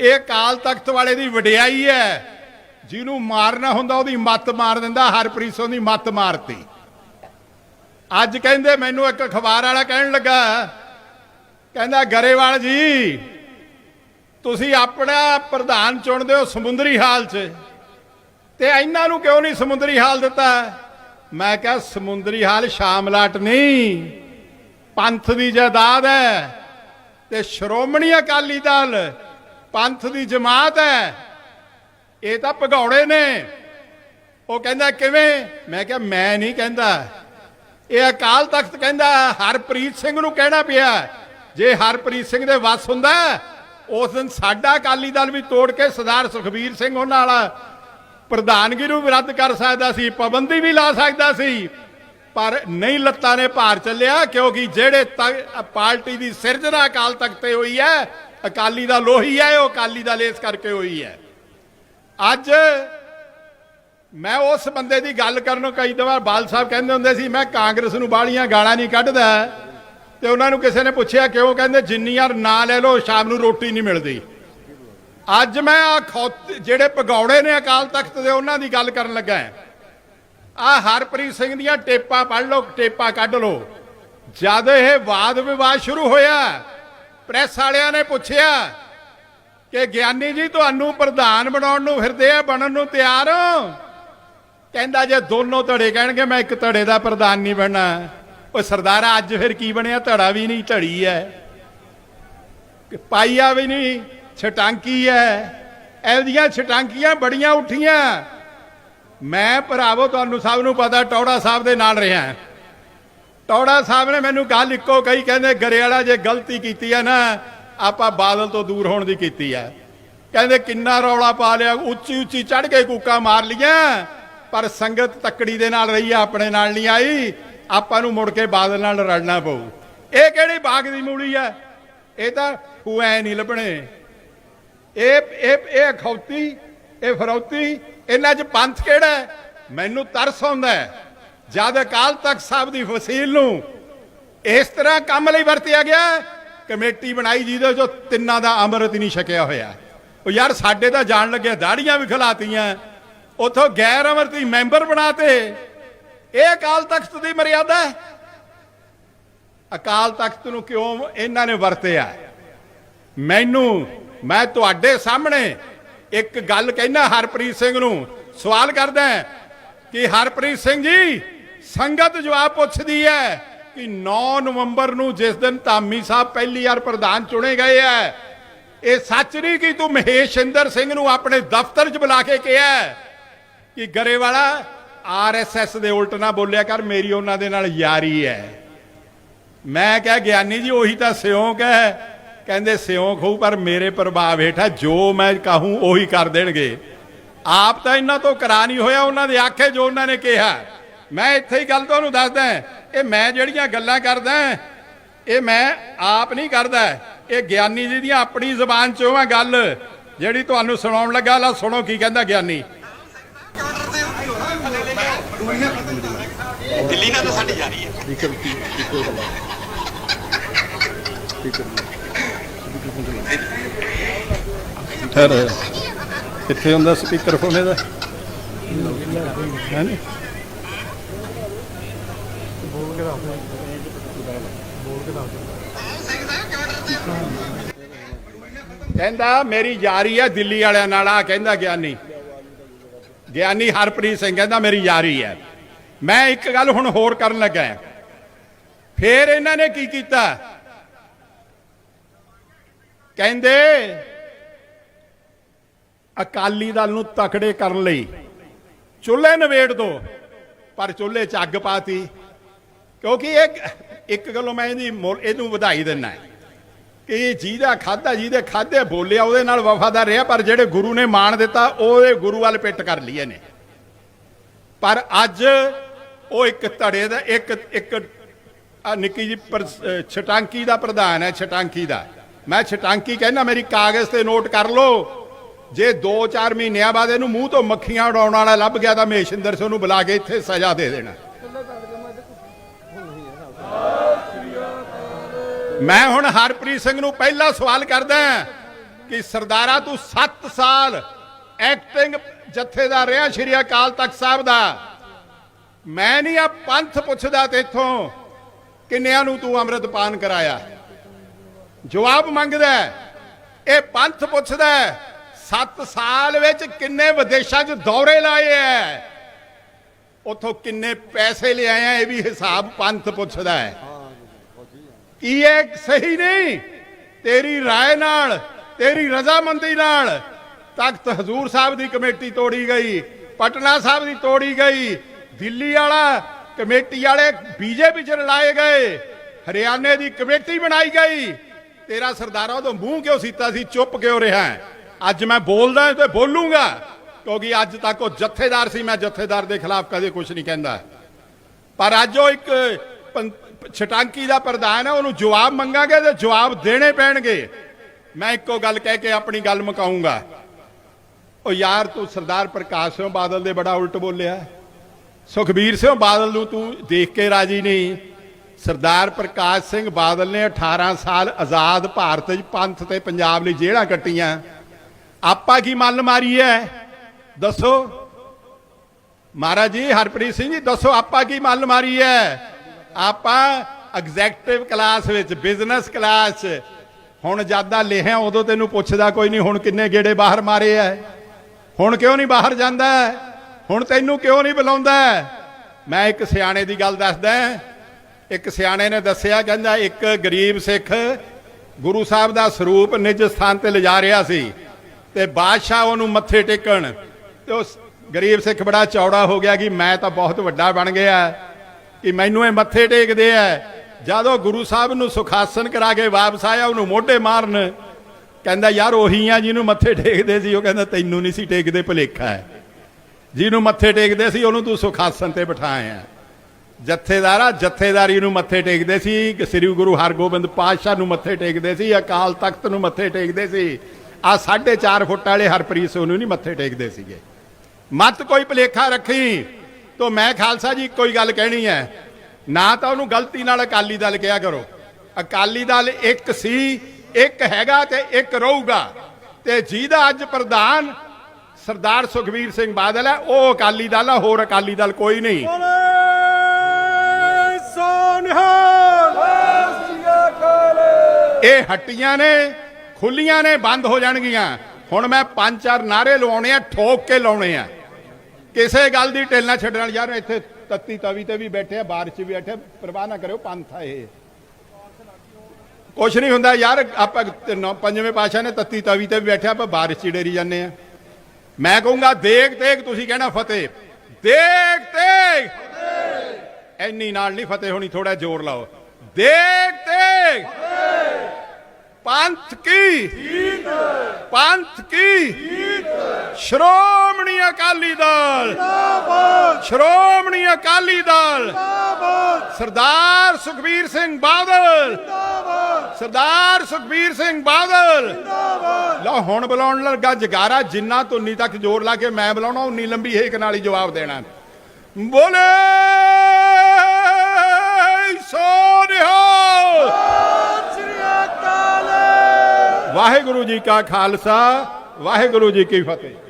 ਇਹ ਕਾਲ ਤਖਤ ਵਾਲੇ ਦੀ ਵਡਿਆਈ ਹੈ। ਜਿਹਨੂੰ ਮਾਰਨਾ ਹੁੰਦਾ, ਉਹਦੀ ਮੱਤ ਮਾਰ ਦਿੰਦਾ, ਹਰਪ੍ਰੀਤ ਸਿੰਘ ਦੀ ਮੱਤ ਮਾਰਤੀ। ਅੱਜ ਕਹਿੰਦੇ, ਮੈਨੂੰ ਇੱਕ ਅਖਬਾਰ ਵਾਲਾ ਕਹਿਣ ਲੱਗਾ, ਕਹਿੰਦਾ, ਗਰੇਵਾਲ ਜੀ, ਤੁਸੀਂ ਆਪਣਾ ਪ੍ਰਧਾਨ ਚੁਣਦੇ ਹੋ ਸਮੁੰਦਰੀ ਹਾਲ 'ਚ, ਤੇ ਇਹਨਾਂ ਨੂੰ ਕਿਉਂ ਨਹੀਂ ਸਮੁੰਦਰੀ ਹਾਲ ਦਿੱਤਾ? ਮੈਂ ਕਿਹਾ, ਸਮੁੰਦਰੀ ਹਾਲ ਸ਼ਾਮਲਾਟ ਨਹੀਂ, ਪੰਥ ਦੀ ਜਾਇਦਾਦ ਹੈ, ਤੇ ਸ਼੍ਰੋਮਣੀ ਅਕਾਲੀ ਦਲ ਪੰਥ ਦੀ ਜਮਾਤ ਹੈ। ਇਹ ਤਾਂ ਭਗੌੜੇ ਨੇ। ਉਹ ਕਹਿੰਦਾ, ਕਿਵੇਂ? ਮੈਂ ਕਿਹਾ, ਮੈਂ ਨਹੀਂ ਕਹਿੰਦਾ। ਇਹ ਅਕਾਲ ਤਖਤ ਕਹਿੰਦਾ, ਹਰਪ੍ਰੀਤ ਸਿੰਘ ਨੂੰ ਕਹਿਣਾ ਪਿਆ। ਜੇ ਹਰਪ੍ਰੀਤ ਸਿੰਘ ਦੇ ਵੱਸ ਹੁੰਦਾ, ਉਸ ਦਿਨ ਸਾਡਾ ਅਕਾਲੀ ਦਲ ਵੀ ਤੋੜ ਕੇ ਸਰਦਾਰ ਸੁਖਬੀਰ ਸਿੰਘ ਉਹਨਾਂ ਨਾਲ ਪ੍ਰਧਾਨਗੀ ਨੂੰ ਰੱਦ ਕਰ ਸਕਦਾ ਸੀ, ਪਾਬੰਦੀ ਵੀ ਲਾ ਸਕਦਾ ਸੀ। ਪਰ ਨਹੀਂ, ਲੱਤਾਂ ਨੇ ਭਾਰ ਚੱਲਿਆ, ਕਿਉਂਕਿ ਜਿਹੜੇ ਪਾਰਟੀ ਦੀ ਸਿਰਜਣਾ ਅਕਾਲ ਤਖਤ ਤੇ ਹੋਈ ਹੈ ਅਕਾਲੀ ਦਾ ਲੋਹੀ ਹੈ, ਉਹ ਅਕਾਲੀ ਦਲ ਇਸ ਕਰਕੇ ਹੋਈ ਹੈ। ਅੱਜ ਮੈਂ ਉਸ ਬੰਦੇ ਦੀ ਗੱਲ ਕਰਨ ਕਈ ਵਾਰ ਬਾਲ ਸਾਹਿਬ ਕਹਿੰਦੇ ਹੁੰਦੇ ਸੀ, ਮੈਂ ਕਾਂਗਰਸ ਨੂੰ ਬਾਲੀਆਂ ਗਾਲਾਂ ਨਹੀਂ ਕੱਢਦਾ। ਤੇ ਉਹਨਾਂ ਨੂੰ ਕਿਸੇ ਨੇ ਪੁੱਛਿਆ, ਕਿਉਂ? ਕਹਿੰਦੇ ਜਿੰਨੀ ਯਾਰ ਨਾ ਲੈ ਲਓ, ਸ਼ਾਮ ਨੂੰ ਰੋਟੀ ਨਹੀਂ ਮਿਲਦੀ। ਅੱਜ ਮੈਂ ਆ ਜਿਹੜੇ ਭਗੌੜੇ ਨੇ ਅਕਾਲ ਤਖਤ ਦੇ, ਉਹਨਾਂ ਦੀ ਗੱਲ ਕਰਨ ਲੱਗਾ ਆ ਹਰਪ੍ਰੀਤ ਸਿੰਘ ਦੀਆਂ ਟੇਪਾਂ ਪੜ ਲਓ, ਟੇਪਾਂ ਕੱਢ ਲਓ। ਜਦ ਇਹ ਵਾਦ ਵਿਵਾਦ ਸ਼ੁਰੂ ਹੋਇਆ ਪ੍ਰੈਸ ਵਾਲਿਆਂ ਨੇ ਪੁੱਛਿਆ ਕਿ ਗਿਆਨੀ ਜੀ ਤੁਹਾਨੂੰ ਪ੍ਰਧਾਨ ਬਣਾਉਣ ਨੂੰ ਫਿਰਦੇ ਆ, ਬਣਨ ਨੂੰ ਤਿਆਰ? ਹੋ ਕਹਿੰਦਾ ਜੇ ਦੋਨੋਂ ਧੜੇ ਕਹਿਣਗੇ, ਮੈਂ ਇੱਕ ਧੜੇ ਦਾ ਪ੍ਰਧਾਨ ਨਹੀਂ ਬਣਨਾ। ਉਹ ਸਰਦਾਰਾ, ਅੱਜ ਫਿਰ ਕੀ ਬਣਿਆ? ਧੜਾ ਵੀ ਨਹੀਂ, ਧੜੀ ਹੈ ਕਿ ਪਾਈਆ ਵੀ ਨਹੀਂ, ਛਟਾਂਕੀ ਹੈ ਇਹਦੀਆਂ ਛਟਾਂਕੀਆਂ ਬੜੀਆਂ ਉੱਠੀਆਂ। ਮੈਂ ਭਰਾਵੋ, ਤੁਹਾਨੂੰ ਸਭ ਨੂੰ ਪਤਾ, ਟੌੜਾ ਸਾਹਿਬ ਦੇ ਨਾਲ ਰਿਹਾ। ਟੌੜਾ ਸਾਹਿਬ ਨੇ ਮੈਨੂੰ ਗੱਲ ਇੱਕੋ ਕਹੀ, ਕਹਿੰਦੇ ਗਰੇ ਜੇ ਗਲਤੀ ਕੀਤੀ ਹੈ ਨਾ, ਆਪਾਂ ਬਾਦਲ ਤੋਂ ਦੂਰ ਹੋਣ ਦੀ ਕੀਤੀ ਹੈ। ਕਹਿੰਦੇ ਕਿੰਨਾ ਰੌਲਾ ਪਾ ਲਿਆ, ਉੱਚੀ ਉੱਚੀ ਚੜ ਕੇ ਕੂਕਾ ਮਾਰ ਲਿਆ ਪਰ ਸੰਗਤ ਤੱਕੜੀ ਦੇ ਨਾਲ ਰਹੀ ਆ, ਆਪਣੇ ਨਾਲ ਨਹੀਂ ਆਈ, ਆਪਾਂ ਨੂੰ ਮੁੜ ਕੇ ਬਾਦਲ ਨਾਲ ਰਲਣਾ ਪਊ। ਇਹ ਕਿਹੜੀ ਬਾਗ ਦੀ ਮੂਲੀ ਹੈ? ਇਹ ਤਾਂ ਹੁਐ ਨਹੀਂ ਲੱਭਣੇ। ਇਹ ਇਹ ਇਹ ਖੌਤੀ ਇਹ ਫਰੌਤੀ, ਇਹਨਾਂ 'ਚ ਪੰਥ ਕਿਹੜਾ ਮੈਨੂੰ ਤਰਸ ਆਉਂਦਾ ਹੈ। ਜਦ ਅਕਾਲ ਤਖਤ ਸਾਹਿਬ ਦੀ ਫਸੀਲ ਨੂੰ ਇਸ ਤਰ੍ਹਾਂ ਕੰਮ ਲਈ ਵਰਤਿਆ ਗਿਆ, ਕਮੇਟੀ ਬਣਾਈ ਜਿਹਦੇ ਚੋਂ ਤਿੰਨਾਂ ਦਾ ਅੰਮ੍ਰਿਤ ਨਹੀਂ ਛਕਿਆ ਹੋਇਆ। ਉਹ ਯਾਰ ਸਾਡੇ ਤਾਂ ਜਾਣ ਲੱਗਿਆ ਦਾੜੀਆਂ ਵੀ ਖਲਾਤੀਆਂ। ਉਥੋਂ ਗੈਰ ਅਮਰਤੀ ਮੈਂਬਰ ਬਣਾਤੇ। ਇਹ ਅਕਾਲ ਤਖਤ ਦੀ ਮਰਿਆਦਾ ਹੈ। ਅਕਾਲ ਤਖਤ ਨੂੰ ਕਿਉਂ ਇਹਨਾਂ ਨੇ ਵਰਤਿਆ? ਮੈਨੂੰ, ਮੈਂ ਤੁਹਾਡੇ ਸਾਹਮਣੇ ਇੱਕ ਗੱਲ ਕਹਿਣਾ ਹਰਪ੍ਰੀਤ ਸਿੰਘ ਨੂੰ ਸਵਾਲ ਕਰਦਾ ਕਿ ਹਰਪ੍ਰੀਤ ਸਿੰਘ ਜੀ ਸੰਗਤ ਜਵਾਬ ਪੁੱਛਦੀ ਹੈ ਕਿ 9 ਨਵੰਬਰ ਨੂੰ ਜਿਸ ਦਿਨ ਧਾਮੀ ਸਾਹਿਬ ਪਹਿਲੀ ਵਾਰ ਪ੍ਰਧਾਨ ਚੁਣੇ ਗਏ ਹੈ, ਇਹ ਸੱਚ ਨਹੀਂ ਕਿ ਤੂੰ ਮਹੇਸ਼ ਇੰਦਰ ਸਿੰਘ ਨੂੰ ਆਪਣੇ ਦਫ਼ਤਰ 'ਚ ਬੁਲਾ ਕੇ ਕਿਹਾ ਕਿ ਗਰੇਵਾਲਾ ਆਰਐਸਐਸ ਦੇ ਉਲਟ ਨਾ ਬੋਲਿਆ ਕਰ, ਮੇਰੀ ਉਹਨਾਂ ਦੇ ਨਾਲ ਯਾਰੀ ਹੈ। ਮੈਂ ਕਿਹਾ, ਗਿਆਨੀ ਜੀ, ਉਹੀ ਤਾਂ ਸਿਉਂਕ ਹੈ। ਕਹਿੰਦੇ, ਸਿਉਂਕ ਹੋਊ, ਪਰ ਮੇਰੇ ਪ੍ਰਭਾਵ ਹੇਠਾਂ ਜੋ ਮੈਂ ਕਹੂੰ, ਉਹੀ ਕਰ ਦੇਣਗੇ। ਆਪ ਤਾਂ ਇਹਨਾਂ ਤੋਂ ਕਰਾ ਨਹੀਂ ਹੋਇਆ, ਉਹਨਾਂ ਦੇ ਆਖੇ ਜੋ ਉਹਨਾਂ ਨੇ ਕਿਹਾ। ਮੈਂ ਇੱਥੇ ਹੀ ਗੱਲ ਤੁਹਾਨੂੰ ਦੱਸਦਾ ਇਹ ਮੈਂ ਜਿਹੜੀਆਂ ਗੱਲਾਂ ਕਰਦਾ ਇਹ ਮੈਂ ਆਪ ਨਹੀਂ ਕਰਦਾ। ਇਹ ਗਿਆਨੀ ਜੀ ਦੀਆਂ ਆਪਣੀ ਜ਼ੁਬਾਨ ਚੋਂ ਆ ਗੱਲ ਜਿਹੜੀ ਤੁਹਾਨੂੰ ਸੁਣਾਉਣ ਲੱਗਾ ਲਾ ਸੁਣੋ ਕੀ ਕਹਿੰਦਾ ਗਿਆਨੀ। ਦਿੱਲੀ ਨਾਲ ਤਾਂ ਸਾਡੀ ਜਾ ਰਹੀ ਹੈ। ਫਿਰ ਕਿੱਥੇ ਹੁੰਦਾ ਸਪੀਕਰ ਫੋਨ ਇਹਦਾ। ਹੈ ਨੀ? ਕਹਿੰਦਾ, ਮੇਰੀ ਯਾਰੀ ਹੈ ਦਿੱਲੀ ਵਾਲਿਆਂ ਨਾਲ। ਆ ਕਹਿੰਦਾ, ਗਿਆਨੀ। ਗਿਆਨੀ ਹਰਪ੍ਰੀਤ ਸਿੰਘ ਕਹਿੰਦਾ, ਮੇਰੀ ਯਾਰੀ ਹੈ ਮੈਂ ਇੱਕ ਗੱਲ ਹੁਣ ਹੋਰ ਕਰਨ ਲੱਗਾ ਫੇਰ ਇਹਨਾਂ ਨੇ ਕੀ ਕੀਤਾ? ਕਹਿੰਦੇ, ਅਕਾਲੀ ਦਲ ਨੂੰ ਤਕੜੇ ਕਰਨ ਲਈ ਚੁੱਲ੍ਹੇ ਨਵੇੜ ਦੋ। ਪਰ ਚੁੱਲ੍ਹੇ 'ਚ ਅੱਗ ਪਾਤੀ। ਕਿਉਂਕਿ ਇਹ ਇੱਕ ਗੱਲੋਂ ਮੈਂ ਇਹਦੀ ਮੁੱਲ- ਇਹਨੂੰ ਵਧਾਈ ਦਿੰਦਾ ਹੈ ਕਿ ਜਿਹਦਾ ਖਾਦਾ ਜਿਹਦੇ ਖਾਦੇ ਬੋਲਿਆ, ਉਹਦੇ ਨਾਲ ਵਫਾਦਾਰ ਰਿਹਾ, ਪਰ ਜਿਹੜੇ ਗੁਰੂ ਨੇ ਮਾਣ ਦਿੱਤਾ, ਉਹਦੇ ਗੁਰੂ ਵੱਲ ਪਿੱਟ ਕਰ ਲਈਏ ਨੇ। ਪਰ ਅੱਜ ਉਹ ਇੱਕ ਧੜੇ ਦਾ ਇੱਕ ਇੱਕ ਆ ਨਿੱਕੀ ਜੀ ਪਰ- ਛਟਾਂਕੀ ਦਾ ਪ੍ਰਧਾਨ ਹੈ, ਛਟਾਂਕੀ ਦਾ। ਮੈਂ ਛਟਾਂਕੀ ਕਹਿੰਦਾ, ਮੇਰੀ ਕਾਗਜ਼ ਤੇ ਨੋਟ ਕਰ ਲਓ। ਜੇ 2-4 ਮਹੀਨਿਆਂ ਬਾਅਦ ਇਹਨੂੰ ਮੂੰਹ ਤੋਂ ਮੱਖੀਆਂ ਉਡਾਉਣ ਵਾਲਾ ਲੱਭ ਗਿਆ, ਤਾਂ ਮਹੇਸ਼ਿੰਦਰ ਸਿੰਘ ਨੂੰ ਬੁਲਾ ਕੇ ਇੱਥੇ ਸਜ਼ਾ ਦੇ ਦੇਣਾ। ਮੈਂ ਹੁਣ ਹਰਪ੍ਰੀਤ ਸਿੰਘ ਨੂੰ ਪਹਿਲਾ ਸਵਾਲ ਕਰਦਾ ਕਿ ਸਰਦਾਰਾ, ਤੂੰ 7 ਸਾਲ ਐਕਟਿੰਗ ਜਥੇਦਾਰ ਰਿਹਾ ਸ਼੍ਰੀ ਅਕਾਲ ਤਖਤ ਸਾਹਿਬ ਦਾ। ਮੈਂ ਨਹੀਂ ਆ ਪੰਥ ਪੁੱਛਦਾ ਤੇਥੋਂ ਕਿੰਨਿਆਂ ਨੂੰ ਤੂੰ ਅੰਮ੍ਰਿਤਪਾਨ ਕਰਾਇਆ। ਜਵਾਬ ਮੰਗਦਾ ਇਹ ਪੰਥ ਪੁੱਛਦਾ 7 ਸਾਲ ਵਿੱਚ ਕਿੰਨੇ ਵਿਦੇਸ਼ਾਂ 'ਚ ਦੌਰੇ ਲਾਏ ਐ? ਉਥੋਂ ਕਿੰਨੇ ਪੈਸੇ ਲਿਆਏ ਇਹ ਵੀ ਹਿਸਾਬ ਪੰਥ ਪੁੱਛਦਾ ਹੈ। ਕੀ ਇਹ ਸਹੀ ਨਹੀਂ ਤੇਰੀ رائے ਨਾਲ ਤੇਰੀ ਰਜ਼ਾਮੰਦੀ ਨਾਲ ਤਖਤ ਹਜ਼ੂਰ ਸਾਹਿਬ ਦੀ ਕਮੇਟੀ ਤੋੜੀ ਗਈ ਪਟਨਾ ਸਾਹਿਬ ਦੀ ਤੋੜੀ ਗਈ ਦਿੱਲੀ ਵਾਲਾ ਕਮੇਟੀ ਵਾਲੇ ਬੀਜੇਪੀ ਚ ਰਲਾਏ ਗਏ ਹਰਿਆਣੇ ਦੀ ਕਮੇਟੀ ਬਣਾਈ ਗਈ ਤੇਰਾ ਸਰਦਾਰਾ ਉਦੋਂ ਮੂੰਹ ਕਿਉਂ ਸੀਤਾ ਸੀ ਚੁੱਪ ਕਿਉਂ ਰਿਹਾ ਹੈ? ਅੱਜ ਮੈਂ ਬੋਲਦਾ ਤੇ ਬੋਲੂੰਗਾ ਕਿਉਂਕਿ ਅੱਜ ਤੱਕ ਉਹ ਜਥੇਦਾਰ ਸੀ ਮੈਂ ਜਥੇਦਾਰ ਦੇ ਖਿਲਾਫ ਕਦੇ ਕੁਝ ਨਹੀਂ ਕਹਿੰਦਾ ਪਰ ਅੱਜ ਉਹ ਇੱਕ ਪੰ- ਛਟਾਂਕੀ ਦਾ ਪ੍ਰਧਾਨ ਹੈ, ਉਹਨੂੰ ਜਵਾਬ ਮੰਗਾਂਗੇ ਤੇ ਜਵਾਬ ਦੇਣੇ ਪੈਣਗੇ। ਮੈਂ ਇੱਕੋ ਗੱਲ ਕਹਿ ਕੇ ਆਪਣੀ ਗੱਲ ਮੁਕਾਉਂਗਾ ਉਹ ਯਾਰ ਤੂੰ ਸਰਦਾਰ ਪ੍ਰਕਾਸ਼ ਸਿੰਘ ਬਾਦਲ ਦੇ ਬੜਾ ਉਲਟ ਬੋਲਿਆ। ਸੁਖਬੀਰ ਸਿੰਘ ਬਾਦਲ ਨੂੰ ਤੂੰ ਦੇਖ ਕੇ ਰਾਜੀ ਨਹੀਂ। ਸਰਦਾਰ ਪ੍ਰਕਾਸ਼ ਸਿੰਘ ਬਾਦਲ ਨੇ 18 ਸਾਲ ਆਜ਼ਾਦ ਭਾਰਤ 'ਚ ਪੰਥ ਤੇ ਪੰਜਾਬ ਲਈ ਜੇਲ੍ਹਾਂ ਕੱਟੀਆਂ। ਆਪਾਂ ਕੀ ਮੱਲ ਮਾਰੀ ਹੈ ਦੱਸੋ। ਮਹਾਰਾਜ ਜੀ, ਹਰਪ੍ਰੀਤ ਸਿੰਘ ਜੀ, ਦੱਸੋ ਆਪਾਂ ਕੀ ਮੱਲ ਮਾਰੀ ਹੈ ਆਪਾਂ ਐਗਜ਼ੈਕਟਿਵ ਕਲਾਸ ਵਿੱਚ ਬਿਜ਼ਨਸ ਕਲਾਸ 'ਚ, ਹੁਣ ਜ਼ਿਆਦਾ ਲਿਖਿਆ ਉਦੋਂ ਤੈਨੂੰ ਪੁੱਛਦਾ ਕੋਈ ਨਹੀਂ, ਹੁਣ ਕਿੰਨੇ ਗੇੜੇ ਬਾਹਰ ਮਾਰੇ ਐ? ਹੁਣ ਕਿਉਂ ਨਹੀਂ ਬਾਹਰ ਜਾਂਦਾ ਹੁਣ ਤੈਨੂੰ ਕਿਉਂ ਨਹੀਂ ਬੁਲਾਉਂਦਾ ਮੈਂ ਇੱਕ ਸਿਆਣੇ ਦੀ ਗੱਲ ਦੱਸਦਾ ਇੱਕ ਸਿਆਣੇ ਨੇ ਦੱਸਿਆ, ਕਹਿੰਦਾ ਇੱਕ ਗਰੀਬ ਸਿੱਖ ਗੁਰੂ ਸਾਹਿਬ ਦਾ ਸਰੂਪ ਨਿਜ ਸਥਾਨ ਤੇ ਲਿਜਾ ਰਿਹਾ ਸੀ ਤੇ ਬਾਦਸ਼ਾਹ ਉਹਨੂੰ ਮੱਥੇ ਟੇਕਣ ਤੇ ਉਸ ਗਰੀਬ ਸਿੱਖ ਬੜਾ ਚੌੜਾ ਹੋ ਗਿਆ ਕਿ ਮੈਂ ਤਾਂ ਬਹੁਤ ਵੱਡਾ ਬਣ ਗਿਆ। ਕਿ ਮੈਨੂੰ ਇਹ ਮੱਥੇ ਟੇਕਦੇ ਆ ਜਦੋਂ ਗੁਰੂ ਸਾਹਿਬ ਨੂੰ ਸੁਖਾਸਨ ਕਰਾ ਕੇ ਵਾਪਸ ਆਇਆ, ਉਹਨੂੰ ਮੋਢੇ ਮਾਰਨ। ਕਹਿੰਦਾ, ਯਾਰ, ਉਹੀ ਆ ਜਿਹਨੂੰ ਮੱਥੇ ਟੇਕਦੇ ਸੀ। ਉਹ ਕਹਿੰਦਾ, ਤੈਨੂੰ ਨਹੀਂ ਸੀ ਟੇਕਦੇ ਭੁਲੇਖਾ ਹੈ ਜਿਹਨੂੰ ਮੱਥੇ ਟੇਕਦੇ ਸੀ, ਉਹਨੂੰ ਤੂੰ ਸੁਖਾਸਨ ਤੇ ਬਿਠਾਇਆ ਜਥੇਦਾਰਾ, ਜਥੇਦਾਰੀ ਨੂੰ ਮੱਥੇ ਟੇਕਦੇ ਸੀ। ਸ੍ਰੀ ਗੁਰੂ ਹਰਗੋਬਿੰਦ ਪਾਤਸ਼ਾਹ ਨੂੰ ਮੱਥੇ ਟੇਕਦੇ ਸੀ। ਅਕਾਲ ਤਖਤ ਨੂੰ ਮੱਥੇ ਟੇਕਦੇ ਸੀ। ਆ 4.5 ਫੁੱਟ ਵਾਲੇ ਹਰਪ੍ਰੀਤ ਸਿੰਘ ਨਹੀਂ ਮੱਥੇ ਟੇਕਦੇ ਸੀਗੇ। ਮਤ ਕੋਈ ਭਲੇਖਾ ਰੱਖੀ। ਤੋ ਮੈਂ ਖਾਲਸਾ ਜੀ ਕੋਈ ਗੱਲ ਕਹਿਣੀ ਹੈ। ਨਾ ਤਾਂ ਉਹਨੂੰ ਗਲਤੀ ਨਾਲ ਅਕਾਲੀ ਦਲ ਕਿਹਾ ਕਰੋ। ਅਕਾਲੀ ਦਲ ਇੱਕ ਸੀ ਇੱਕ ਹੈਗਾ ਤੇ ਇੱਕ ਰਹੂਗਾ। ਤੇ ਜਿਹਦਾ ਅੱਜ ਪ੍ਰਧਾਨ ਸਰਦਾਰ ਸੁਖਬੀਰ ਸਿੰਘ ਬਾਦਲ ਹੈ ਉਹ ਅਕਾਲੀ ਦਲ ਹੈ ਹੋਰ ਅਕਾਲੀ ਦਲ ਕੋਈ ਨਹੀਂ। ਇਹ ਹੱਟੀਆਂ ਨੇ ਖੁੱਲੀਆਂ ਨੇ ਬੰਦ ਹੋ ਜਾਣਗੀਆਂ। ਹੁਣ ਮੈਂ ਪੰਜ ਚਾਰ ਨਾਰੇ ਲਵਾਉਣੇ ਆ ਠੋਕ ਕੇ ਲਾਉਣੇ ਆ। ਕਿਸੇ ਗੱਲ ਦੀ ਢਿੱਲ ਨਾ ਛੱਡਣ ਯਾਰ ਇੱਥੇ ਤੱਤੀ ਤਵੀ ਤੇ ਵੀ ਬੈਠੇ ਆ, ਬਾਰਿਸ਼ ਵੀ ਬੈਠੇ ਪਰਵਾਹ ਨਾ ਕਰਿਓ, ਪੰਥ ਆ ਇਹ। ਕੁਛ ਨਹੀਂ ਹੁੰਦਾ ਯਾਰ, ਆਪਾਂ ਪੰਜਵੇਂ ਪਾਸ਼ਾ ਨੇ ਤੱਤੀ ਤਵੀ ਤੇ ਵੀ ਬੈਠੇ ਆਪਾਂ ਬਾਰਿਸ਼ ਹੀ ਡੇਰੀ ਜਾਂਦੇ ਆ। ਮੈਂ ਕਹੂੰਗਾ, ਦੇਖ ਦੇਖ ਤੁਸੀਂ ਕਹਿਣਾ ਫਤਿਹ। ਦੇਖ ਦੇਖ ਐਨੀ ਨਾਲ ਨਹੀਂ ਫਤਿਹ ਹੋਣੀ ਥੋੜਾ ਜ਼ੋਰ ਲਾਓ। ਦੇਖ ਦੇਖ ਪੰਥ ਕੀ? ਪੰਥ ਕੀ? ਸ਼ਰੋ ਸ਼੍ਰੋਮਣੀ ਅਕਾਲੀ ਦਲ। ਸ਼੍ਰੋਮਣੀ ਅਕਾਲੀ ਦਲ। ਸਰਦਾਰ ਸੁਖਬੀਰ ਸਿੰਘ ਬਾਦਲ। ਸਰਦਾਰ ਸੁਖਬੀਰ ਸਿੰਘ ਬਾਦਲ। ਲਓ ਹੁਣ ਬੁਲਾਉਣ ਲੱਗਾ ਜਗਾਰਾ ਜਿੰਨਾ ਤੁੰਨੀ ਤੱਕ ਜ਼ੋਰ ਲਾ ਕੇ ਮੈਂ ਬੁਲਾਉਣਾ ਉਨੀ ਲੰਬੀ ਹੇਕ ਨਾਲ ਹੀ ਜਵਾਬ ਦੇਣਾ। ਬੋਲੇ ਸੋਨਿਹਾ ਵਾਹਿਗੁਰੂ ਜੀ ਕਾ ਖਾਲਸਾ ਵਾਹਿਗੁਰੂ ਜੀ ਕੀ ਫਤਿਹ।